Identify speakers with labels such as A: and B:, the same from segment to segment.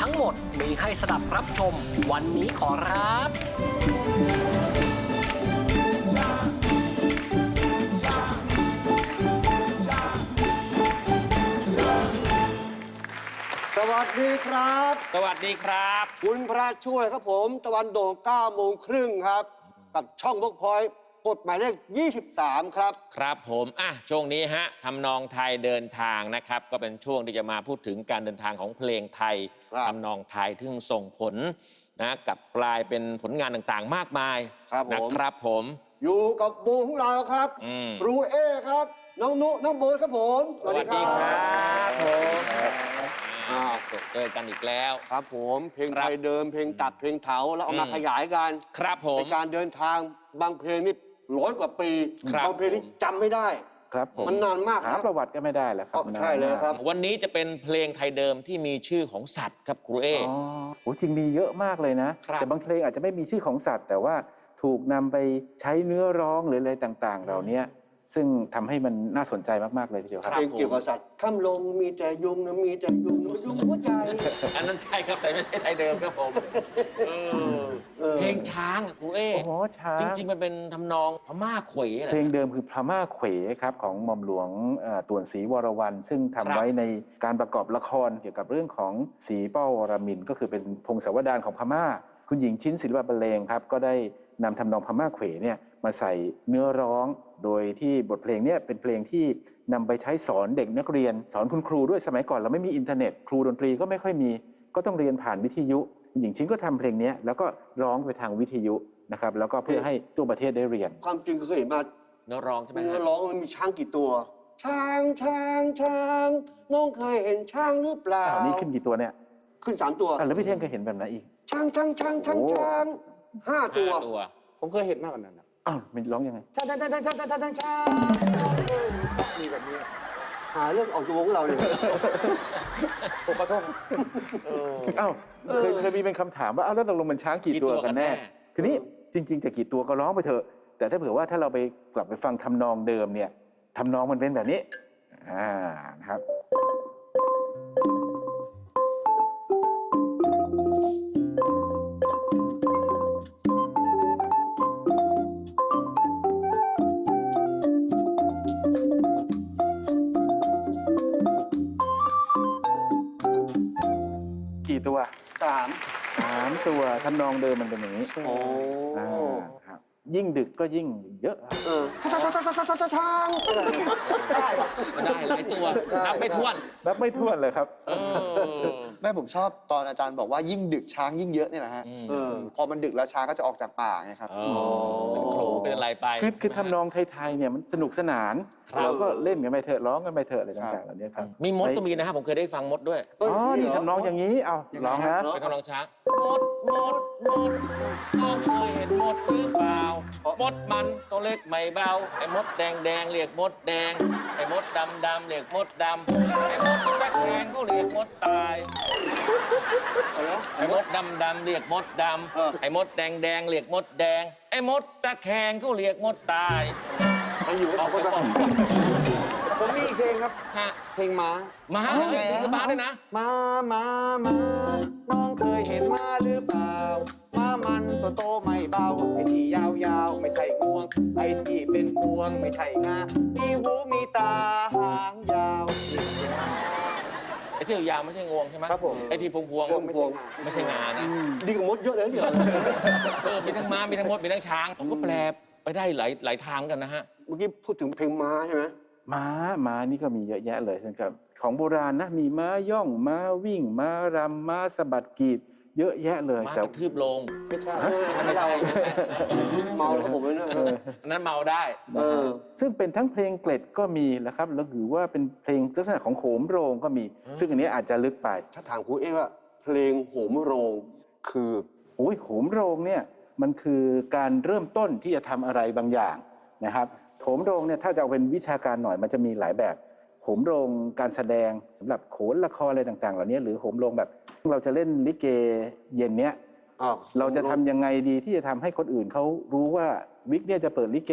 A: ทั้งหมดมีให้สดับรับชมวันนี้ขอรับ
B: สวัสดีครับ
C: สวัสดีครับ
B: คุณพระช่วยครับผม ตะวันโด่ง9โมงครึ่งครับ กับช่องบกพอย กฎหมายเลข 23 ครับ
C: ครับผม อะ ช่วงนี้ฮะทำนองไทยเดินทางนะครับ ก็เป็นช่วงที่จะมาพูดถึงการเดินทางของเพลงไทย
B: ครับ
C: ทำนองไทยที่ส่งผลนะกลับกลายเป็นผลงานต่างๆ มากมาย
B: ครับผม
C: นะครับผม
B: อยู่กับวงของเราครับ
C: อืม
B: ครูเอครับ น้องนุ น้องโบทครับผม
C: สวัสดีครับผม
B: อ่า
C: เจอกันอีกแล้ว
B: ครับผม เพลง
C: ครั
B: ไท
C: บ
B: ยเดิม เพลงตัดเพลงเถาแล้วเอามา
C: อืม
B: ขยายกัน
C: ครับผม
B: ในการเดินทางบางเพลงนี่ ร้อยกว่าปี
C: ครับ
B: บางเพลงนี่จำไม่ได้
D: ครับผม
B: มันนานมาก
D: หา
B: นะ
D: ประวัติก็ไม่ได้แล้วครั
B: อ๋
D: บ
B: อใช่เลยครับ
C: วันนี้จะเป็นเพลงไทยเดิมที่มีชื่อของสัตว์ครับครูเอ
D: อ๋อโหจริงมีเยอะมากเลยนะ
C: ครับ
D: แต่บางเพลงอาจจะไม่มีชื่อของสัตว์ แต่ว่าถูกนำไปใช้เนื้อร้องหรืออะไรต่างๆ เหล่านี้ซึ่งทำให้มันน่าสนใจมากๆเลยทีเดียวครับ
B: เพลงเกี่ยวกับสัตว์ข้ามลงมีแต่ยุงนะมีแต่ยุงนะมันยุงหัวใจ
C: อันนั้นใช่ครับแต่ไม่ใช่ไทยเดิมครับผมเออ
B: เออ
C: เพลงช้างอะครูเอ
D: โอ้โหช้าง
C: จริง ๆ มันเป็นทำนองพม่าเขวเหรอ
D: เพลงเดิมคือพระม่าเขวครับของหม่อมหลวงเอ่อต่วนศรีวรวัน ซึ่งทำ
C: ครับ
D: ไว้ในการประกอบละครเกี่ยวกับเรื่องของศรีเป้าวรมินทร์ก็คือเป็นพงศาวดารของพม่า คุณหญิงชิ้นศิลปะบรรเลงครับก็ได้นำทำนองพม่าเขวเนี่ยมาใส่เนื้อร้อง โดยที่บทเพลงเนี่ยเป็นเพลงที่นำไปใช้สอนเด็กนักเรียน สอนคุณครูด้วยสมัยก่อนเราไม่มีอินเทอร์เน็ต ครูดนตรีก็ไม่ค่อยมี ก็ต้องเรียนผ่านวิทยุคุณ หญิงชินก็ทำเพลงนี้แล้วก็ร้องไปทางวิทยุนะครับแล้วก็เพื่อให้ทั่วประเทศได้เรียน
B: ความจริงเคยเห็นมา
C: เนื้อร้องใช่ไหม
B: เนื้อร้องมันมีช้างกี่ตัว ช้างช้างช้างน้องเคยเห็นช้างหรือเปล่า
D: อันนี้ขึ้นกี่ตัวเนี่ย
B: ขึ้นสามตัว
D: แล้วพี่เท่งเคยเห็นแบบไหนอีก
B: ช้างช้างช้างช้างช้างห้าตัว
E: ผมเคยเห็นมากกว่านั้น
D: อ้าวมันร้องยังไง
E: ช้างช้างช้างช้างช้างช้างช้างมีแบบนี้
B: หาเรื่องออกตัวขงเราเลย
E: ผมขอโทษเออ
D: อ้าวเคยเคยมีเป็นคำถามว่าอ้าวแล้วตกลงมันช้างกี่
C: กี่
D: ตัว
C: ตัวกั
D: กันนแน่
C: แน่
D: ทีนี้จริง ๆ จะกี่ตัวก็ร้องไปเถอะ แต่ถ้าเผื่อว่าถ้าเราไปกลับไปฟังทำนองเดิมเนี่ยทำนองมันเป็นแบบนี้ อ่านะครับ ตัว
B: สาม
D: สามตัวทำนองเดิมมันเป็นอย่างนี้
B: โอ้
D: อ่าครับยิ่งดึกก็ยิ่งเยอะครับ
B: เออช้างช้างช้างช้างช้างช้างช้างอะไรเนี่ย
E: ได้
C: ได้หลายตัวนับไม่ถ้วน
D: นับไม่ถ้วนเลยครับ
C: เออ
F: แม่ผมชอบตอนอาจารย์บอกว่ายิ่งดึกช้างยิ่งเยอะเนี่ยนะฮะ
C: อืม
B: เออ
F: พอมันดึกแล้วช้างก็จะออกจากป่าไงครับ
C: เออ เป็นครู เป็นอะไรไป
D: คือคือทำนองไทยๆเนี่ยมันสนุกสนาน
C: ครับ
D: เราก็เล่นกันไปเถอะร้องกันไปเถอะอะไรต่างๆเหล่านี้ครับ
C: มีมดก็มีนะครับผมเคยได้ฟังมดด้วย
B: เฮ้ย
D: อ๋อนี่
B: เหร
D: ทำนองอย่างนี้เอาร้องนะ
C: เป็นทำนองช้างมดมดมดน้องเคยเห็นมดหรือเปล่ามดมันตัวเล็กไม่เบาไอ้มดแดงแดงเรียกมดแดงไอ้มดดำดำเรียกมดดำไอ้มดตะแคงก็เรียกมดตาย
B: อะไรนะ
C: ไอ้มดดำดำเรียกมดด
B: เออำ
C: ไอ้มดแดงแดงเรียกมดแดง ไอ้มดตะแคงก็เรียกมดตาย
B: ไปอยู่
C: อ
B: อ
C: อ
B: อกก
C: ไป
B: ไป
C: ก่อน
E: ผมมีอีกเพลงครับ
C: ฮะ
E: เพลงม้า
C: มาเหรอนี่คือมาด้วยนะ
E: ม้าม้าม้าน้องเคยเห็นม้าหรือเปล่าม้ามันตัวโตไม่เบา ไอ้ที่ยาวๆ ไม่ใช่งวง ไอ้ที่เป็นพวงไม่ใช่งา มีหูมีตาหางยาว
C: ไอ้ ที่ยาวๆไม่ใช่งวงใช่ไหม
E: ครับผม
C: ไอ้ที่พวงพวง
E: พวงไม่ใช่งา
C: ไม่ใช่งานะ
B: ดีกว่ามดเยอะเลยเนี่ย
C: เออมีทั้งม้ามีทั้งมดมีทั้งช้างผมก็แปลไปได้หลายหลายทางกันนะฮะ
B: เมื่อกี้พูดถึงเพลงม้าใช่ไหม
D: ม้าม้านี่ก็มีเยอะแยะเลยนะครับ ของโบราณนะมีม้าย่องม้าวิ่ง ม้ารำม้าสะบัดกีบ เยอะแยะเลย
C: ม้า
D: แต่
C: กระทืบลง
E: ไม่ใช่
C: ไม่ใช่
B: เมาแล้วผมเลยนะ
C: อันนั้นเมาได้
B: เออ
D: ซึ่งเป็นทั้งเพลงเกล็ดก็มีนะครับแล้วหรือว่าเป็นเพลงลักษณะของโขมโรงก็มี ซึ่งอันนี้อาจจะลึกไป
B: ถ้าถามครูเอ๊ว่าเพลงโหมโรงคือ
D: โอ้ยโหมโรงเนี่ยมันคือการเริ่มต้นที่จะทำอะไรบางอย่างนะครับโหมโรงเนี่ยถ้าจะเอาเป็นวิชาการหน่อยมันจะมีหลายแบบ โหมโรงการแสดงสำหรับโขนละครอะไรต่าง ๆ เหล่านี้หรือโหมโรงแบบ เราจะเล่นลิเกเย็นเนี้ย
B: อ่า
D: เราจะทำยังไงดีที่จะทำให้คนอื่นเขารู้ว่าวิกเนี่ยจะเปิดลิเก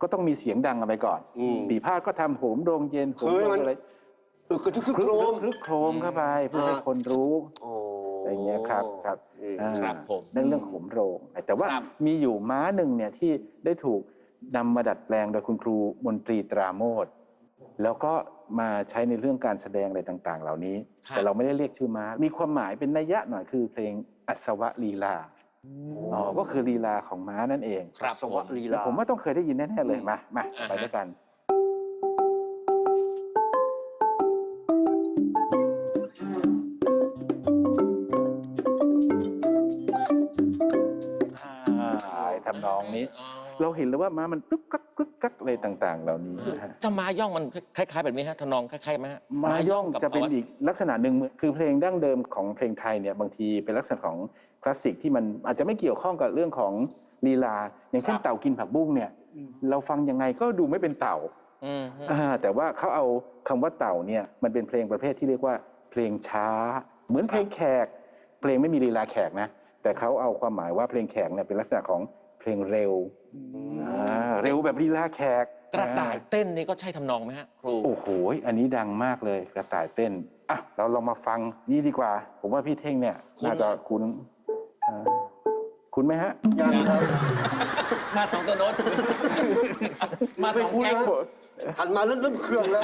D: ก็ต้องมีเสียงดังกันไปก่อน
B: อืม
D: ปีพาดก็ทำโหมโรงเย็นโหม
B: คือให้
D: โร
B: มั
D: ง
B: น
D: อะไร
B: เออคือคือ
D: ค
B: โครม
D: ลึกโครมเข้าไปเพื่อให้
B: อ่า
D: คนรู้
B: โอ้
D: อะไรเงี้ยครับครับ
B: นี่
D: อ่า
C: ครับผม
D: นั่นเรื่องโหมโรง แต่ว่า
C: ครับ
D: มีอยู่ม้าหนึ่งเนี่ยที่ได้ถูกนำมาดัดแปลงโดยคุณครูมนตรีตราโมด แล้วก็มาใช้ในเรื่องการแสดงอะไรต่าง ๆ เหล่านี้ แต่เราไม่ได้เรียกชื่อม้ามีความหมายเป็นนัยยะหน่อยคือเพลงอัศวลีลาอ๋อก็คือลีลาของม้านั่นเอง
C: ครับ
B: สวัสดี
D: แล้ว
B: ลา
D: ผมว่าต้องเคยได้ยินแน่ๆเลยมามา
C: อ่าฮะ
D: ไปด้วยกันอ่าทำนองนี้
C: อ๋อ
D: เราเห็นแล้วว่าม้ามันกึกกักกึกกักอะไรต่างๆ เหล่านี้นะฮะ
C: ถ้าม้าย่องมันคล้าย ๆ แบบนี้ฮะทำนองคล้ายๆไหมฮะ
D: ม้าย่อง
C: กับ
D: จะเป็น
C: อวส
D: อีกลักษณะหนึ่งคือเพลงดั้งเดิมของเพลงไทยเนี่ยบางทีเป็นลักษณะของคลาสสิกที่มันอาจจะไม่เกี่ยวข้องกับเรื่องของลีลา อย่างเช่น
C: ครับ
D: เต่ากินผักบุ้งเนี่ย เราฟังยังไงก็ดูไม่เป็นเต่า
C: อืม
D: อ่าแต่ว่าเขาเอาคำว่าเต่าเนี่ยมันเป็นเพลงประเภทที่เรียกว่าเพลงช้า เหมือนเพลงแขก เพลงไม่มีลีลาแขกนะ แต่เขาเอาความหมายว่าเพลงแขกเนี่ยเป็นลักษณะของ เพลงเร็วอ่าเร็วแบบลีลาแขก
C: กระต่ายเต้นนี่ก็ใช่ทำนองไหมฮะครู
D: โอ้โห อันนี้ดังมากเลยกระต่ายเต้น อะ เราลองมาฟังนี่ดีกว่า ผมว่าพี่เท่งเนี่ย
C: คุ้น
D: น่าจะคุ้นอ่าคุ้นไหมฮะ
B: ยังครับ
C: มาสองตัวโน้ต มาส
B: ไม่
C: อง
B: คุ้น
C: แก๊ง
B: นะหันมาเริ่มเริ่มเครื่องแล้ว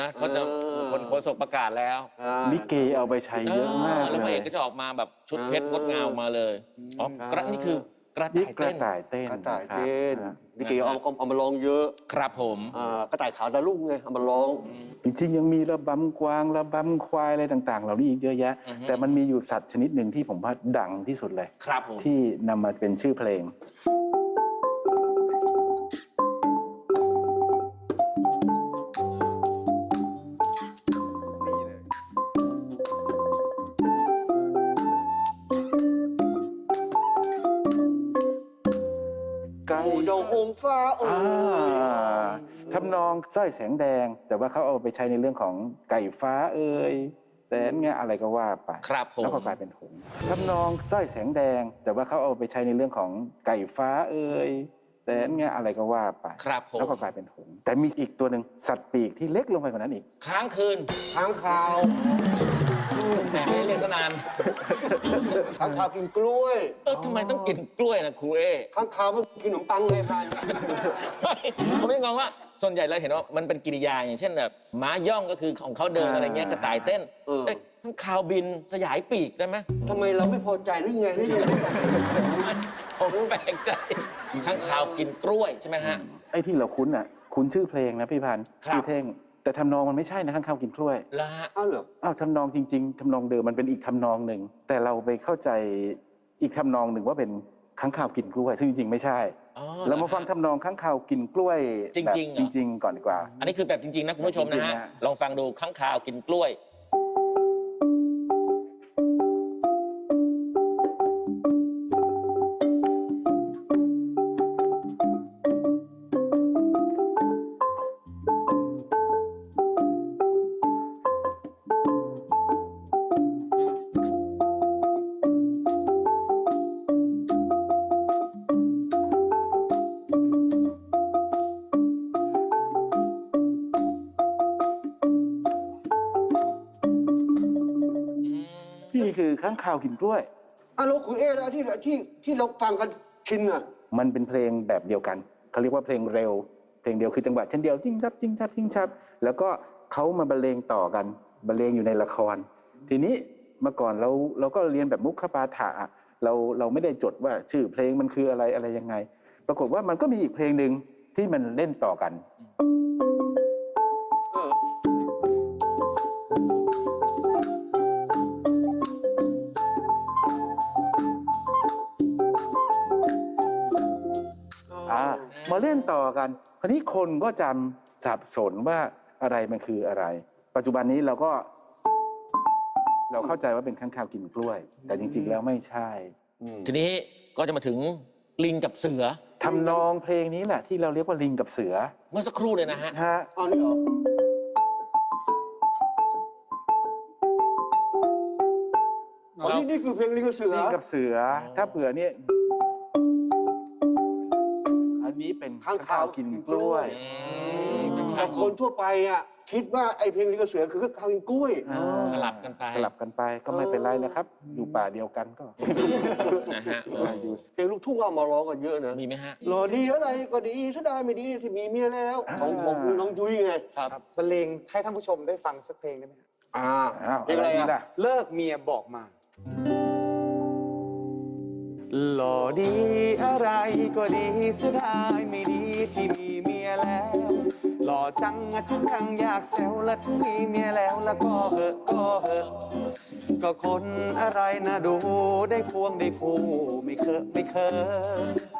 C: นะเขาจะ
B: เออ
C: คนโฆษกประกาศแล้ว
B: อ่า
D: ลิเกเอาไปใช้เยอะมาก
C: แล้วพ
D: เล
C: ระเอยกก็จะออกมาแบบชุดเพชรงดงามออกมาเลยอ๋อกระนี่คือกระ
D: นี่
C: ต่าย
D: ก
C: เต้
D: ระ
C: น
D: ต่ายเต้น
B: กระต่ายเต้น
D: ครับ
B: ลิเกเอาเอาเอามาลองเยอะ
C: ครับผม
B: อ่ากระต่ายขาวดาลุ่งไงเอามาลอง
D: จริงๆยังมีระบำกวางระบำควายอะไรต่างๆ เหล่านี้อีกเยอะแยะ แต่มันมีอยู่สัตว์ชนิดหนึ่งที่ผมว่าดังที่สุดเลย
C: ครับผม
D: ที่นำมาเป็นชื่อเพลง
B: ฟ้าโอ้
D: อ่ายทำนองสร้อยแสงแดง แต่ว่าเขาเอาไปใช้ในเรื่องของไก่ฟ้าเอ่ยแสนเงี้ยอะไรก็ว่าไป
C: ครับผม
D: แล้วก็กลายเป็นหงส์ทำนองสร้อยแสงแดง แต่ว่าเขาเอาไปใช้ในเรื่องของไก่ฟ้าเอ่ยแสนเงี้ยอะไรก็ว่าไป
C: ครับผม
D: แล้วก็กลายเป็นหงส์แต่มีอีกตัวหนึ่งสัตว์ปีกที่เล็กลงไปกว่านั้นอีก
C: ค้างคืน
B: ค้างคาว
C: แหมไม่ได้เรียกสนาน
B: ค้างคาวกินกล้วย
C: เออทำไมต้องกินกล้วยนะครูเอ
B: ค้างคาวมันกินขนมปังไงพาย
C: ผมไม่งงว่า ส่วนใหญ่เราเห็นว่ามันเป็นกิริยาอย่างเช่นแบบม้าย่องก็คือของเขาเดิน
D: อ่า
C: อะไรเงี้ยกระต่ายเต้น
B: เออ
C: เอ้ยทั้งคาวบินสยายปีกได้ไหม
B: ทำไมเราไม่พอใจหรือไงหรือยังไง
C: ผมแปลกใจข้างคาวกินกล้วยใช่ไหมฮะ
D: ไอ้ที่เราคุ้นอะ คุ้นชื่อเพลงนะพี่พันธ์
C: ครับ
D: พี่เท่ง แต่ทำนองมันไม่ใช่นะข้างข้าวกินกล้วย
C: ละฮะ
B: อ้าวเหรอ
D: อ้าวทำนองจริง ๆทำนองเดิมมันเป็นอีกทำนองหนึ่งแต่เราไปเข้าใจอีกทำนองหนึ่งว่าเป็นข้างข้าวกินกล้วย ซึ่งจริงๆไม่ใช่
C: อ๋อ
D: เรามาฟังทำนองข้างข้าวกินกล้วย
C: จริงๆ
D: แบบ
C: เหรอ
D: จริง ๆ ก่อนดีกว่า
C: อันนี้คือแบบจริง ๆ นะคุณผู้ชมนะ
D: จริง
C: ฮะ
D: ๆนะ
C: ลองฟังดูข้างคาวกินกล้วย
D: ข้างข้าวกินกล้วย
B: อ้าวแล้วคุณเอ๊ะแล้วที่ที่ที่เราฟังกันชินอะ
D: มันเป็นเพลงแบบเดียวกันเขาเรียกว่าเพลงเร็ว เพลงเดียวคือจังหวะเช่นเดียวจิ้งชับจิ้งชับจิ้งชับ แล้วก็เขามาบรรเลงต่อกันบรรเลงอยู่ในละคร ทีนี้เมื่อก่อนเราเราก็เรียนแบบมุขปาฐะอะเราเราไม่ได้จดว่าชื่อเพลงมันคืออะไรอะไรยังไง ปรากฏว่ามันก็มีอีกเพลงหนึ่งที่มันเล่นต่อกัน มาเล่นต่อกัน คราวนี้คนก็จำสับสนว่าอะไรมันคืออะไร ปัจจุบันนี้เราก็ เราเข้าใจว่าเป็นข้างข่าวกินกล้วย แต่จริง ๆ แล้วไม่ใช่
C: ทีนี้ก็จะมาถึงลิงกับเสือ
D: ทำนองเพลงนี้แหละที่เราเรียกว่าลิงกับเสือ
C: เมื่อสักครู่เลยนะฮะ
D: ฮะ
B: เอาเลยเหรออ๋อนี่นี่คือเพลงลิงกับเสือ
D: ลิงกับเสือ ถ้าเผื่อเนี่ย
B: ข้าง
D: ข้าว
B: คาว
D: กินกล้วย
B: แต่คนทั่วไปอะคิดว่าไอ้เพลงลิงกับเสือคือข้าวกินกล้วย
D: อ่า
C: สลับกันไป
D: สลับกันไปก็ไม่เป็นไรนะครับ อยู่ป่าเดียวกันก็
C: นะฮะ
D: อยู่
B: เพลงลูกทุ่งก็เอามาร้องกันเยอะนะ
C: มีไหมฮะ
B: รอดีอะไรก็ดีถ้าได้ไม่ดีที่มีเมียแล้ว ของผมน้องยุ้ยไง
F: ครับ
E: ครับ บรรเลงให้ท่านผู้ชมได้ฟังสักเพลงได้ไหมครับ
B: อ่า
D: อ้าว
B: เพลงอะไร
D: นี่
B: อะ
D: ล่ะ
E: เลิกเมียบอกมา หล่อดีอะไรก็ดีเสียดายไม่ดีที่มีเมียแล้ว หล่อจังอะฉันยังอยากแซวและที่มีเมียแล้วแล้วก็เหอะก็เหอะก็คนอะไรนะดูได้พวงได้ผู้ไม่เคอะไม่เคอะ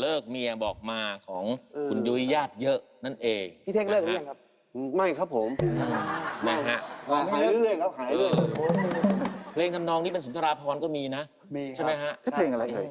E: เลิกเมี
C: ยบอกมาของ
B: เออ
C: คุณยุ้ยญาติเยอะนั่นเอง
E: พี่เท่งเลิกหรือยังครับ
B: ไม่ครับผม
C: นะฮะ
B: หายเรื่อยๆครับหายเรื่อย
C: เพลงทำนองนี้เป็นสุนทราภรณ์ก็มีนะ
F: มีครับ
C: ใช่ไหมฮะ
D: จะเพลงอะไรเอ่ย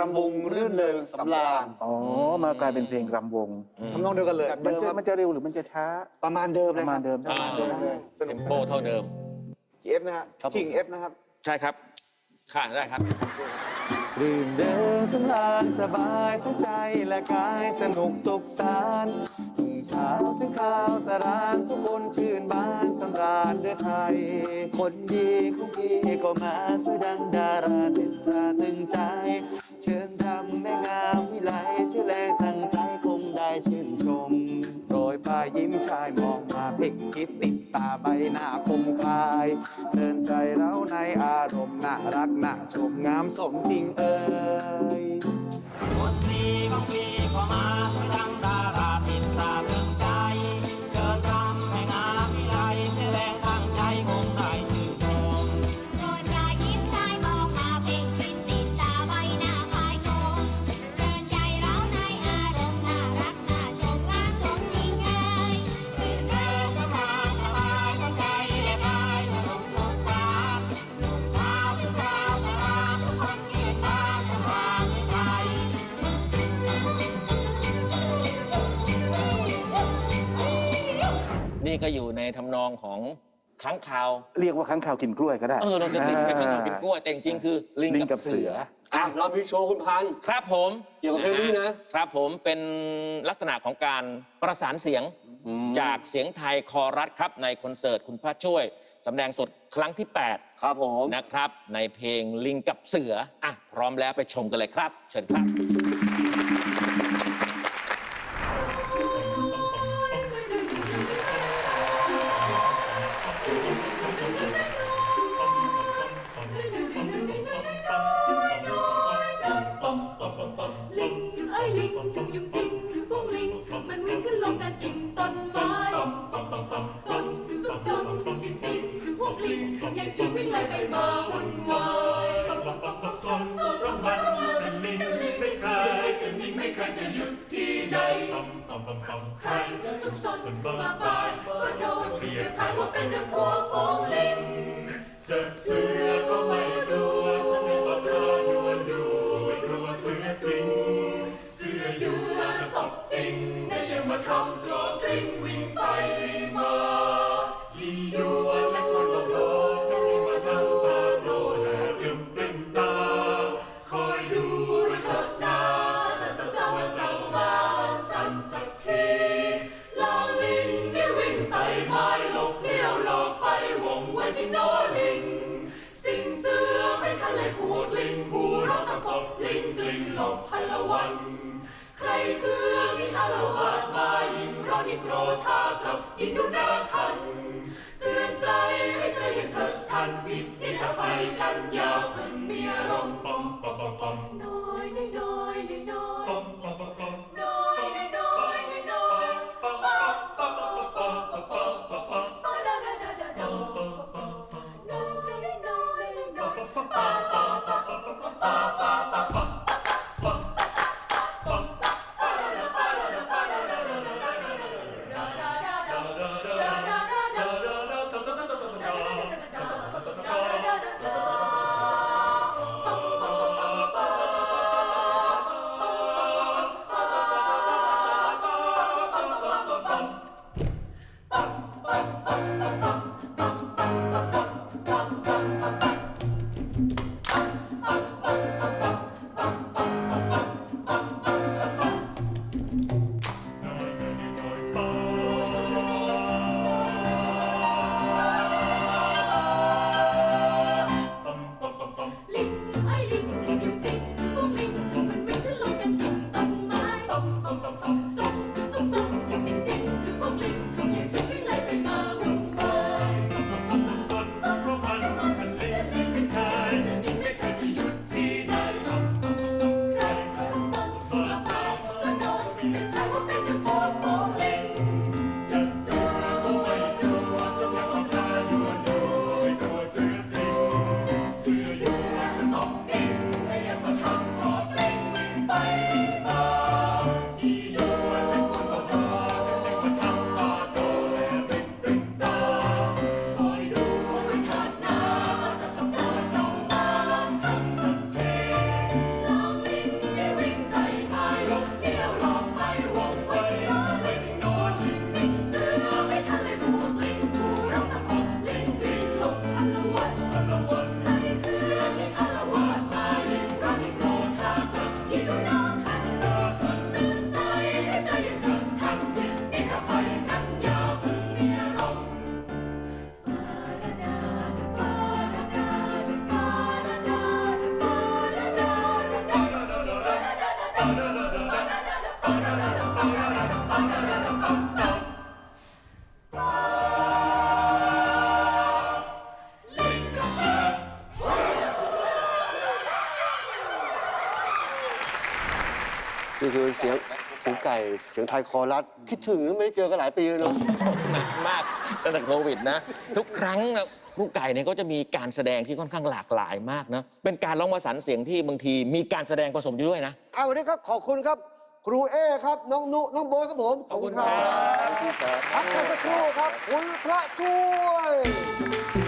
E: รำวงรื่นเริงสำราญ
D: อ๋อมากลายเป็นเพลงรำวง
E: ทำนองเดียวกันเลย
F: แบบ
D: มัน
F: เดิม
D: จะ
F: ครับ
D: มันจะเร็วหรือมันจะช้า
F: ประมาณเดิม
D: ป
F: เลย
D: ระ
F: ค
D: มา
F: รั
D: ณ
F: บ
D: เดิมใช่ไหม
C: อ่า
F: เดิมเลย
E: ส
C: เท
E: นุก
C: มโปเท่าเดิม
E: จีเอฟนะฮะ
C: ครับผม
E: ชิงเอฟนะครับ
C: ใช่ครับ ค่ะได้ครับ
E: รื่นเริงสำราญสบายทั้งใจและกายสนุกสุขสันต์ทุ่งเช้าถึงข้าวสารานทุกคนชื่นบานสำราญเดือไทย คนดีของพี่ก็มาสวยดังดาราติดตาตึงใจ เชิญทำแม่งามวิไลชื่อแรงตั้งใจคงได้ชื่นชมโดยปลายยิ้มชายมองมาเพ่งคิดติดตาใบหน้าคมคายเดินใจ จ
G: บงามสมจริงเอ
H: อ นี่ก็
C: อยู่ในทำนองของค้างคาว
D: เรียกว่าค้างคาวกินกล้วยก็ได้
C: เออเราจะติดไปค้างคาวกินกล้วยแต่จริงๆคือลิง
D: ลิง
C: กั
D: กั
C: บบเสื
D: เสื
C: อ
D: อ
B: ๆอะเรามีโชว์คุณพันธุ์
C: ครับผม
B: เกี่ยวกับเพลงนี้นะ
C: ครับผมเป็นลักษณะของการประสานเสียงจากเสียงไทยคอรัสครับในคอนเสิร์ตคุณพระช่วยสำแดงสดครั้งที่
B: ครับผม
C: 8นะครับ ในเพลงลิงกับเสืออะพร้อมแล้วไปชมกันเลยครับ เชิญครับ
I: มาบายก็โดนเรียกใครว่าเป็นนักพวกฝูงลิง
H: ไว้ที่โนลิง สิงเสือไม่ทันเลยพูดลิงผู้ร้องตะปบลิงกลิ่งหลบฮัละวัน ใครคือนี่ฮัละวาดมายิงร้อนยิงโกรธากับยิงดูหน้าทัน เตือนใจให้ใจยังเถิดทันผิดนิดอภัยกันอยาเพิ่
B: เสียงครูไก่เสียงไทยคอรัสคิดถึงไม่ได้เจอกันหลายปีเลยเนาะ
C: นานมากตั้งแต่โควิดนะ ทุกครั้งนะครูไก่เนี่ยก็จะมีการแสดงที่ค่อนข้างหลากหลายมากนะ เป็นการร้องประสานเสียงที่บางทีมีการแสดงผสมอยู่ด้วยนะ
B: เอาวันนี้ครับขอบคุณครับ ครูเอครับน้องนุน้องโบยครับผม
C: ขอบคุณครับ
B: พักกันสักครู่ครับคุณพระช่วย